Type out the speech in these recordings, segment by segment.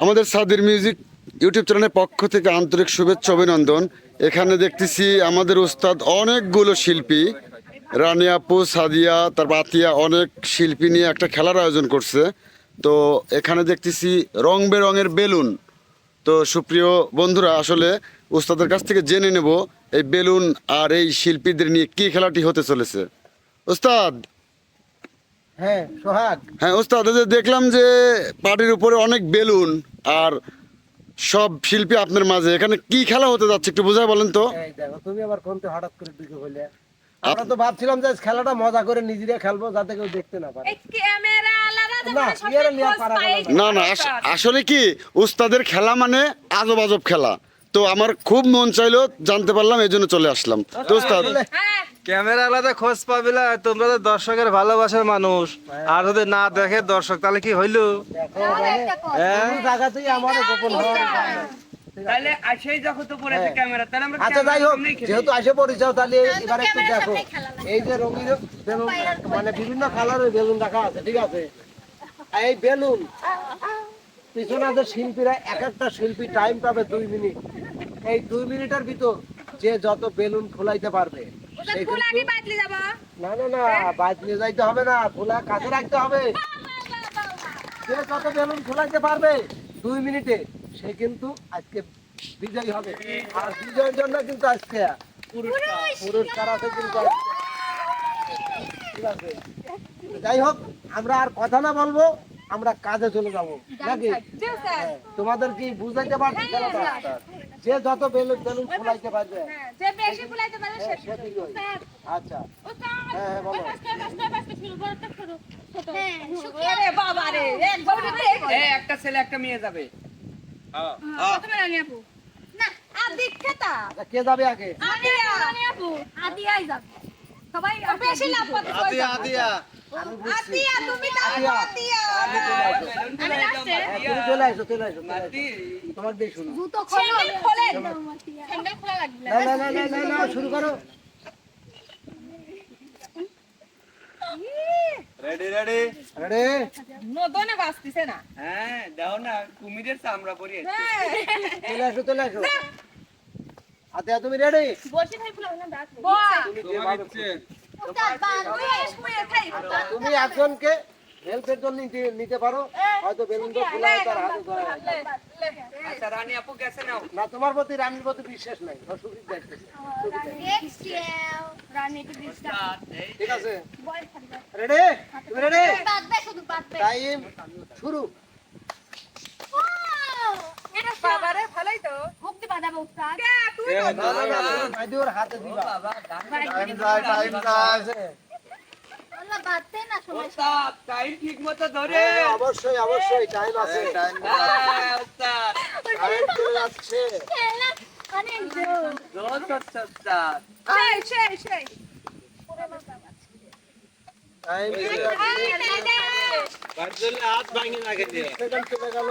আমাদের সাদির music YouTube চ্যানেলের পক্ষ থেকে আন্তরিক শুভেচ্ছা, অভিনন্দন। এখানে দেখতেছি আমাদের উস্তাদ অনেকগুলো শিল্পী। রানী আপু, সাদিয়া তার বাতিয়া অনেক শিল্পী নিয়ে একটা খেলার আয়োজন করছে। তো এখানে দেখতেছি রং বেরঙের বেলুন। তো সুপ্রিয় বন্ধুরা, আসলে উস্তাদের কাছ থেকে জেনে নেব এই বেলুন আর এই শিল্পীদের নিয়ে কি খেলাটি হতে চলেছে। উস্তাদ হ্যাঁ সোহাগ। হ্যাঁ ওস্তাদ যে দেখলাম যে পার্টির উপরে অনেক বেলুন আর সব শিল্পী আপনার মাঝে। এখানে কি খেলা হতে যাচ্ছে একটু বোঝায় বলেন তো? দেখো তুমি আবার কোনতে হঠাৎ করে ঢুকে বলে আমরা তো ভাবছিলাম যে খেলাটা মজা করে নিজেরা খেলব যাতে কেউ দেখতে না পারে। এই ক্যামেরা আলাদা না, না। না আস- আসলে কি উস্তাদের খেলা মানে আজব আজব খেলা। তো আমার খুব মন চাইলো জানতে পারলাম এই জন্য চলে আসলাম। তো হ্যাঁ ক্যামেরা আলাদা খোঁজ পাবি না তোমরা তো দর্শকের ভালোবাসার মানুষ। আর যদি না দেখে দর্শক তাহলে কি হইল? দেখো কোন গোপন হওয়ার তাহলে আসেই যখন তো পড়েছে ক্যামেরা তাহলে আমরা আচ্ছা যাই হোক যেহেতু আসে তাহলে এবার একটু দেখো। এই যে রঙিন বেলুন মানে বিভিন্ন কালারের বেলুন রাখা আছে ঠিক আছে? এই বেলুন পিছনে যে শিল্পীরা এক একটা শিল্পী টাইম পাবে দুই মিনিট। এই দুই মিনিটের ভিতর যে যত বেলুন খোলাইতে পারবে না না না বাদ নিয়ে যাইতে হবে না খোলা কাছে রাখতে হবে। যে যত বেলুন খোলাইতে পারবে দুই মিনিটে সে কিন্তু আজকে বিজয়ী হবে। আর বিজয়ের জন্য কিন্তু আজকে পুরস্কার আছে কিন্তু যাই হোক আমরা আর কথা না বলব আমরা কাজে চলে যাব। নাকি? হ্যাঁ, তোমাদের কি বুঝাইতে পারছি খেলাটা? যে যত বেলুন বেলুন ফুলাইতে পারবে হ্যাঁ যে বেশি ফুলাইতে পারবে সে সে আচ্ছা। হ্যাঁ, হ্যাঁ, বলো। হ্যাঁ আরে বাবা রে এক বউটাতে এই একটা ছেলে একটা মেয়ে যাবে। প্রথমে রানী আপু। না আদি খেতা কে যাবে আগে? আদি আপু আদি আই যাবে। সবাই বেশি লাভ আদিয়া আদিয়া আদিয়া তুমি দাও আদিয়া। আদিয়া আমি চলে আসো। আমি লাস্টে হ্যাঁ, তুমি চলে আসো চলে আসো তোমার দিয়ে শুনো। জুতো খোলো। খোলেন। হ্যান্ডেল খোলা লাগবে। না না না না না না শুরু করো। রেডি রেডি রেডি নদনে বাসতিছে না। হ্যাঁ দাও না কুমিরের চামড়া পরিয়ে চলে আসো চলে আসো। আতে তুমি রেডি বসে খাই ফুলা না দাঁত তুমি তুমি একজনকে হেল্পের জন্য নিতে পারো। হয়তো বেলুন তো খোলা তার হাতে ধরা আচ্ছা রানী আপু গেছে নাও। না তোমার প্রতি রানীর প্রতি বিশ্বাস নাই। অসুবিধা দেখতে রানী একটু দিস্তা ঠিক আছে। রেডি তুমি রেডি বাদ দে শুধু বাদ দে। টাইম শুরু। বাবারে ভালোই তো। মুক্তি বাদাবে উস্তাদ তুই না না না ওর হাতে দিবা। টাইম যায় টাইম যায়। আল্লাহ বাদ না সময়। ওস্তাদ টাইম ঠিক মতো ধরে। হ্যাঁ, অবশ্যই অবশ্যই টাইম আছে হ্যাঁ, ওস্তাদ। টাইম চলে যাচ্ছে। অনেক জোর। জোর করছে ওস্তাদ। সেই সেই সেই। টাইম চলে হাত ভাঙি না খেতে। সেকেন্ড চলে গেল।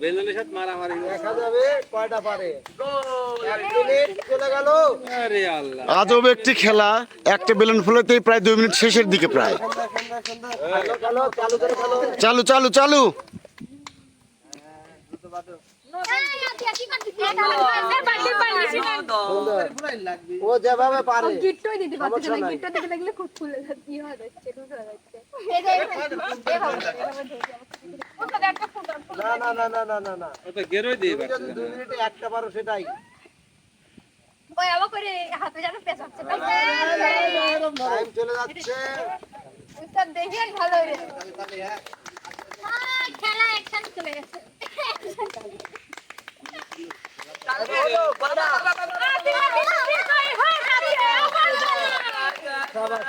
বেলুনের সাথে মারামারি। দেখা যাবে কয়টা পারে? এক মিনিট চলে গেল। আরে আল্লাহ। আজব একটি খেলা। একটা বেলুন ফুলাতেই প্রায় দুই মিনিট শেষের দিকে প্রায়। সুন্দর সুন্দর সুন্দর ভালো ভালো চালু করে ভালো চালু চালু চালু সুন্দর ও যেভাবে পারে সমস্যা নাই না না না না না না না ও তো গেরোই দিয়ে তুমি যদি দুই মিনিটে একটা পারো সেটাই টাইম চলে যাচ্ছে খেলা একসাথে চলে গেছে সাবাস সাবাস সাবাস আমি বসি রয়েছি কেউ বেলুনিটা দেখো দেখতো পুরো বলে বসে থাকল ও কমেন্ট আদা আল্লাহ দি টাইম শেষ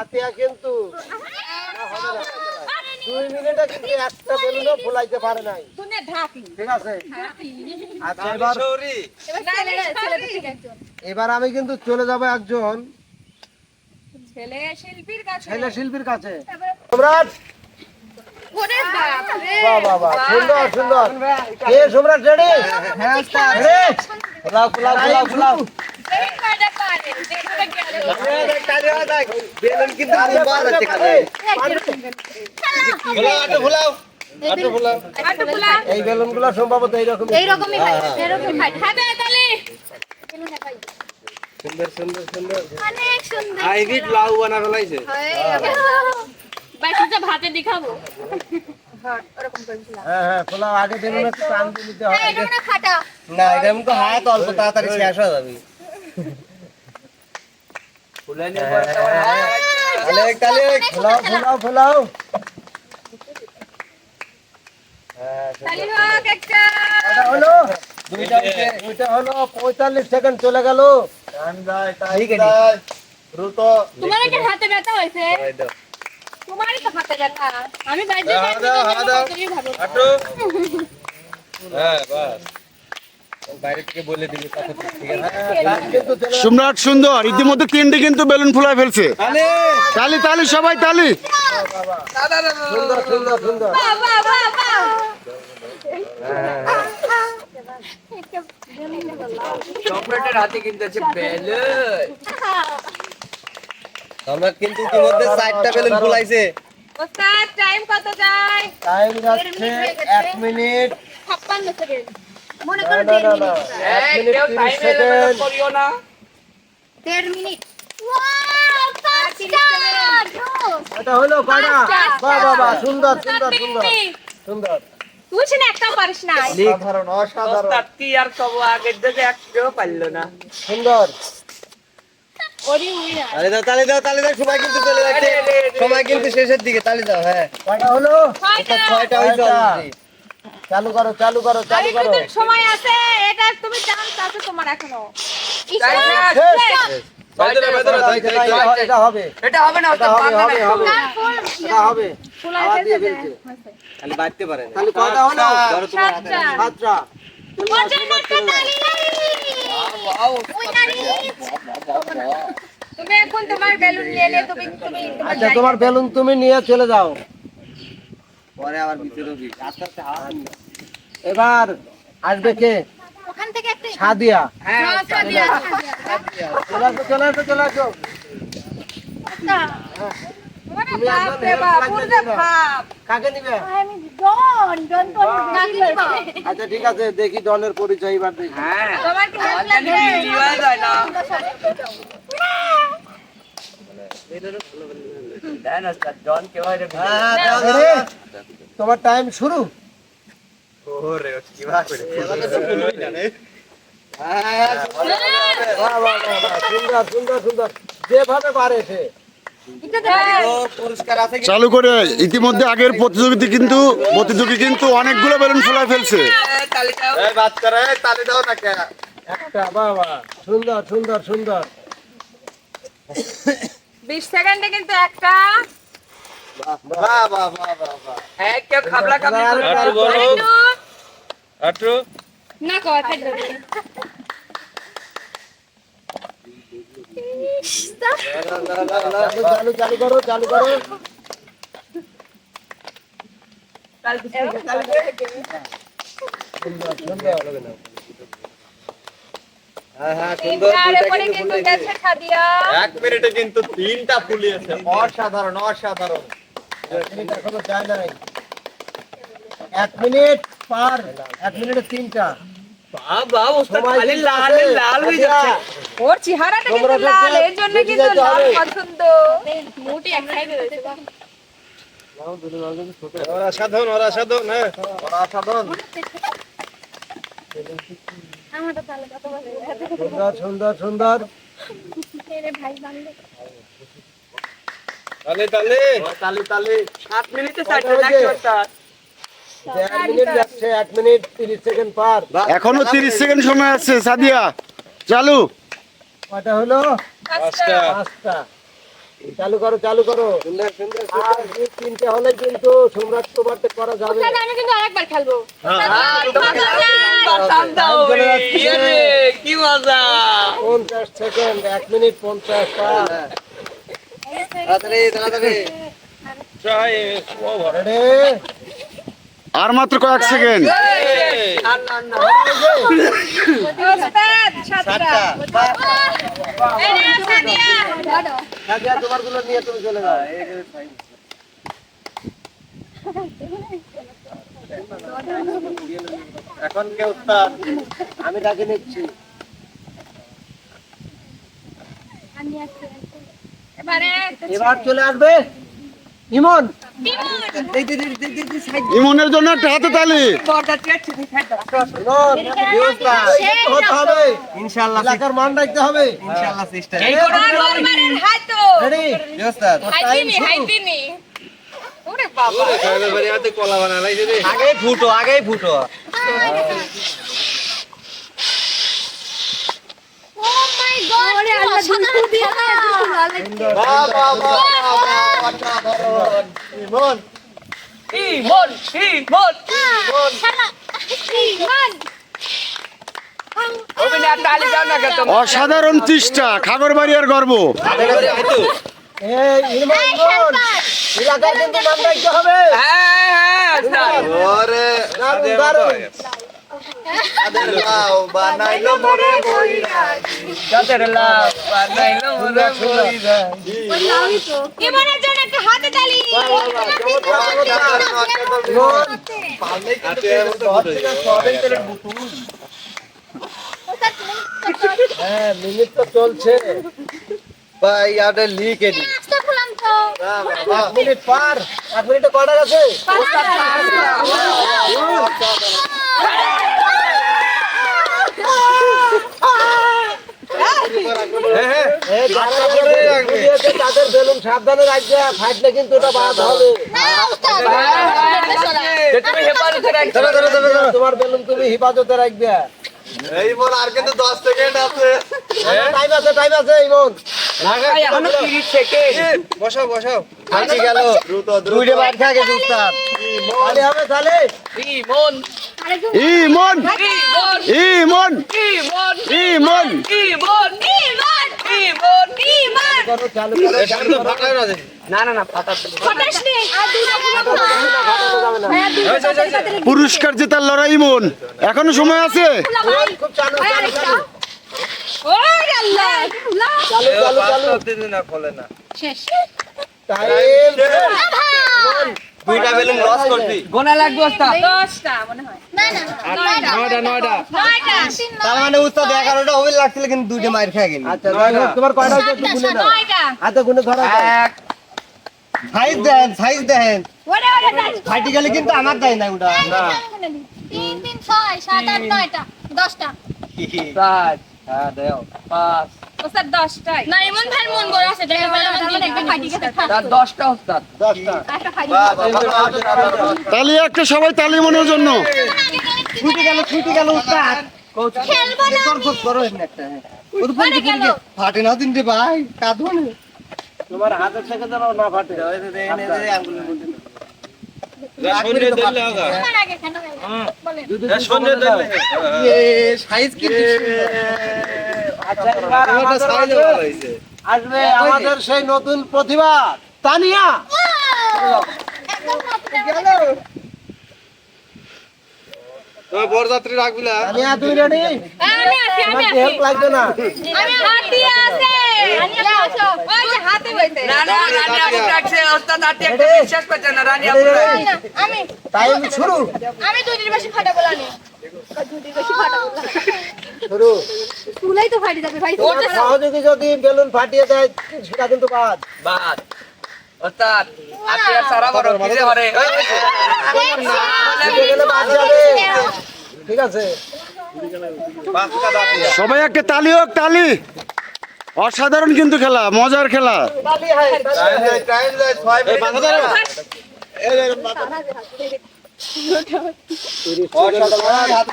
আতিয়া কিন্তু না, হবে না। দুই মিনিটে কিন্তু একটা বেলুনও ফুলাইতে পারে নাই। ঠিক আছে। আচ্ছা এবার এবার আমি কিন্তু চলে যাব একজন। ছেলে শিল্পীর কাছে ছেলে শিল্পীর কাছে সম্রাট বাহ বাহ বাহ সুন্দর সুন্দর কে সম্রাট রেডি হ্যাঁ ফুলাও বেলুন কিন্তু বার হচ্ছে কাছে ফুলাও আটো ফুলাও এই বেলুনগুলো সম্ভবত এইরকম এইরকমই হয় এরকমই হয় খাবে তাহলে সুন্দর সুন্দর সুন্দর। অনেক সুন্দর হাইব্রিড লাউ বানা ফেলাইছে। বাইশটা ভাতে দেখাবো। হ্যাঁ হ্যাঁ ফুলাও আগে বেলুন একটু টান দিয়ে নিতে হবে এটা খাটা। না এটা তো হাত অল্প তাড়াতাড়ি শেষ হয়ে যাবে। ফুলাও ফুলাও ফুলাও হ্যাঁ হলো। দুইটা দুইটা হলো পঁয়তাল্লিশ সেকেন্ড চলে গেল। ঠিক আছে। দ্রুত। তোমার কি হাতে ব্যথা হয়েছে? তোমারই তো হাতে ব্যথা। আমি বাইরে ভাবো। বাইরে থেকে বলে দিবি কথা ঠিক আছে। কিন্তু চলে সম্রাট সুন্দর ইতিমধ্যে তিনটি কিন্তু বেলুন ফুলাই ফেলছে। তালি। তালি সবাই তালি। সুন্দর সুন্দর সুন্দর। বাহ বাহ চকলেটের হাতে কিন্তু আছে বেলুন আমরা কিন্তু ইতিমধ্যে চারটা বেলুন ফুলাইছে। ওস্তাদ টাইম কত যায়? টাইম যাচ্ছে এক মিনিট। ছাপ্পান্ন সেকেন্ড। মনে করো মিনিট করিও না। মিনিট। এটা হলো কয়টা বাহ বাহ বাহ সুন্দর সুন্দর সুন্দর। সুন্দর। তুই না একটা পারিস না। অসাধারণ অসাধারণ। কি আর কব আগের দিকে একটাও পারল না। সুন্দর। তালি দাও তালি দাও তালি দাও সময় কিন্তু চলে যাচ্ছে। সময় কিন্তু শেষের দিকে তালি দাও হ্যাঁ। কয়টা হলো? ছয়টা। চালু করো চালু করো চালু করো। সময় আছে এটা তুমি চান্স আছে তোমার এখনও। এটা- হবে। এটা হবে না হবে পারবে হবে এটা হবে। আবার দিয়ে ফেলছে। খালি বাড়তে পারে খালি কয়টা হলো? সাতটা। সাতটা। পঞ্চাশ একটা তালি তুমি এখন তোমার আচ্ছা তোমার বেলুন তুমি নিয়ে চলে যাও। পরে আবার ভিতরে আস্তে আস্তে হাওয়া দিবে। এবার আসবে কে? সাদিয়া হ্যাঁ আচ্ছা চলে আসো চলে আসো চলে আসো। ডন তো নাকি আচ্ছা ঠিক আছে দেখি ডনের পরিচয় এবার দেখি। হ্যাঁ তোমার কি হয়ে হয় টাইম শুরু। বাহ, বাহ, যেভাবে পারে সে চালু করে ইতিমধ্যে আগের প্রতিযোগিতা কিন্তু প্রতিযোগী কিন্তু অনেকগুলো বেলুন ফুলাই ফেলছে। সুন্দর সুন্দর সুন্দর বিশ সেকেন্ডে কিন্তু একটা। বাহ বাহ বাহ বাহ বাহ হ্যাঁ কেউ খাবলা খাবলি আর- করে আর- বলো। একটু না কর থাকবে চালু চালু চালু করো চালু করো এক মিনিটে কিন্তু তিনটা ফুলিয়েছে অসাধারণ অসাধারণ। এক মিনিট পার এক মিনিটে তিনটা। বাবা ওস্তাদ খালি লাল লাল হয়ে আচ্ছা, যাচ্ছে। ওর চেহারাটা কিন্তু লাল এর জন্য কিন্তু লাল পছন্দ। মোটি একটাই রয়েছে অসাধারণ অসাধারণ হ্যাঁ। অসাধারণ আমারটা তাহলে কত বলে সুন্দর সুন্দর সুন্দর তালে তালে। তালি তালি। সাত মিনিটে চারটে কত এখনও তিরিশ সেকেন্ড সময় আছে সাদিয়া চালু কটা হলো পাঁচটা পাঁচটা চালু করো চালু করো আর তিনটে হলে কিন্তু সম্রাট তোমারটা করা যাবে আমি কিন্তু আরেকবার খেলব কি মজা পঞ্চাশ সেকেন্ড এক মিনিট পঞ্চাশ পার রেডি আর মাত্র কয়েক সেকেন্ড। এখন কে উস্তাদ আমি তাকে নিচ্ছি। এবার চলে আসবে? ইমন। ইমনের জন্য একটা হাতে তালি। ইনশাআল্লাহ এলাকার মান রাখতে হবে ইনশাআল্লাহ সিস্টার রেডি উস্তাদ হাইতিনি, হাইতিনি। ওরে বাবা। হাতে কলা রে আগেই ফুটো আগেই ফুটো ওরে আল্লাহ, দুষ্টু দিয়া না, দুষ্টু লাল লাগছে। বাহ বাহ বাহ অসাধারণ ইমন শালা, ইমান। অসাধারণ চেষ্টা খাগরবাড়িয়ার গর্ব এই লাউ বানাইলো মরে জন্য একটা হাতে তালি। হ্যাঁ মিনিট তো চলছে ভাই আরে লিখে দি আস্তে খুলাম তো। এক মিনিট পার এক মিনিটে কটা গেছে এই যারা যারা দিয়েছে তাদের বেলুন সাবধানে রাখবে ফাটলে কিন্তু ওটা বাদ হবে। তোমার বেলুন তুমি হেফাজতে রাখবে। এই মন আর কিন্তু 10 সেকেন্ড আছে। টাইম আছে টাইম আছে ইমন বসাও বসাও। গেল। দ্রুত দ্রুত। দুইটা বাইট খা গেছে তাহলে। হবে তাহলে। ইমন ইমন ইমন করো এর পুরস্কার জেতার লড়াই মন এখনও সময় আছে? খুব চালু চালু চালু। ওরে আল্লাহ, চালু চালু চালু। দিন না খোলে না। শেষ। টাইম দুইটা বেলুন লস করছি। দশটা মনে হয়। নয়টা। নয়টা নয়টা। তার মানে উস্তাদ 11টা ওই লাগছিল কিন্তু দুইটা মাইর খা গেল। আচ্ছা তোমার কয়টা হচ্ছে একটু গুনে নাও নয়টা। হাতে গুনে ধরা। যাক। সাইজ দেন সাইজ দেন। ওরে, ওরে, ওরে। ফাটি গেলে কিন্তু আমার দেয় না ওটা। তিন, তিন, ছয়, সাত, আট, নয়টা। দশটা। ওস্তাদ। না, এমন মন আছে, দেখে বলে ফাটি গেছে। তালি একটা সবাই তালি মনের জন্য। ছুটি গেল ছুটি গেল উস্তাদ খেলব না করো করো একটা হ্যাঁ। ওর উপর গেল। ফাটে না তিনটে ভাই কাঁদবো না। তোমার হাতের থেকে যেন না ফাটে। হয়ে। সন্ধ্যে দিলে সাইজ কি আচ্ছা আসবে আমাদের সেই নতুন প্রতিভা তানিয়া একদম হাতটা বরযাত্রী রাখবি না তানিয়া তুই রেডি আমি আছি, আমি আছি। হেল্প লাগবে না আমি হাতি আছে। আনিয়া আসো। ওই যে হাতে হইছে। রেডি আমি টাইম শুরু আমি দুটির বেশি ফাটাবো না নি। দুটির বেশি ফাটাবো না। শুরু তুলাই তো ফাটি যাবে ভাই সহযোগী যদি বেলুন ফাটিয়ে দেয় সেটা কিন্তু বাদ। ফুটে গেলে বাদ যাবে। ঠিক আছে। সবাই একটা তালি হোক তালি। অসাধারণ কিন্তু খেলা মজার খেলা। তালি তালি টাইম যায় ছয় তালে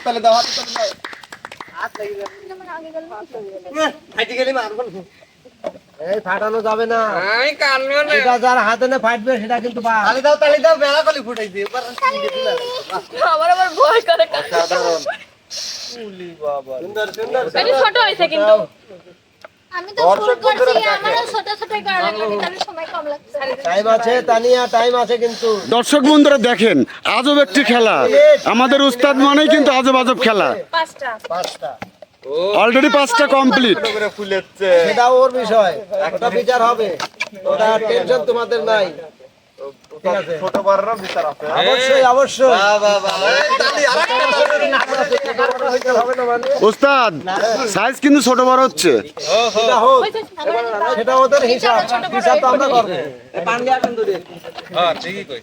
তালে ফাটানো যাবে না এটা যার হাতে না ফাটবে সেটা কিন্তু বাদ দাও তালে দাও বেলা কলি ছোট হয়েছে কিন্তু আমি তো ফুল করছি আমারও ছোট ছোট টাইম আছে তানিয়া টাইম আছে কিন্তু। দর্শক বন্ধুরা দেখেন আজব একটি খেলা। আমাদের উস্তাদ মানেই কিন্তু আজব আজব খেলা। পাঁচটা। পাঁচটা। অলরেডি পাঁচটা কমপ্লিট সেটা ওর বিষয়। ওটা বিচার হবে। ওটা টেনশন তোমাদের নাই। ছোট বিচার আছে। অবশ্যই অবশ্যই। বাবা বাবা এই তালি আরেকটা তালি। হবে না মানে। উস্তাদ সাইজ কিন্তু ছোট বড় হচ্ছে। সেটা ওদের হিসাব। হিসাব তো আমরা করব।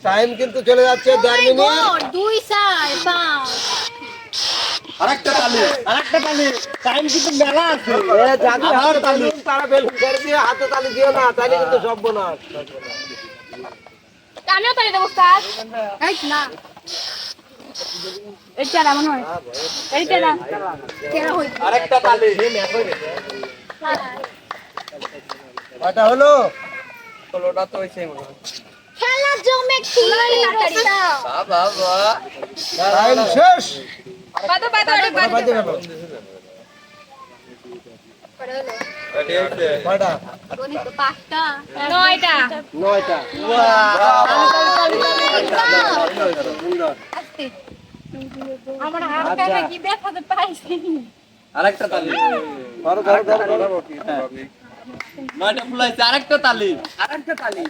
টাইম কিন্তু চলে যাচ্ছে দেড় মিনিট। দুই চার পাঁচ। আরেকটা তালি। আরেকটা তালি। টাইম কিন্তু মেলা আছে। এ যাদের হাতে তালি। তারা বেলুন ছেড়ে দিয়ে হাতে তালি দিও না তাহলে কিন্তু সভ্য না আমিও তালি দেবো স্যার। এই না। এইটা না মনে হয়। এইটা না কেন হই। আরেকটা তালি। কয়টা হলো? ষোলোটা তো হয়েছে মনে হয়। খেলা জমে কি বাবা। বাবা টাইম শেষ। বাদো বাদো বাদো বাজে তালি। আরেকটা তালি। আরেকটা তালি।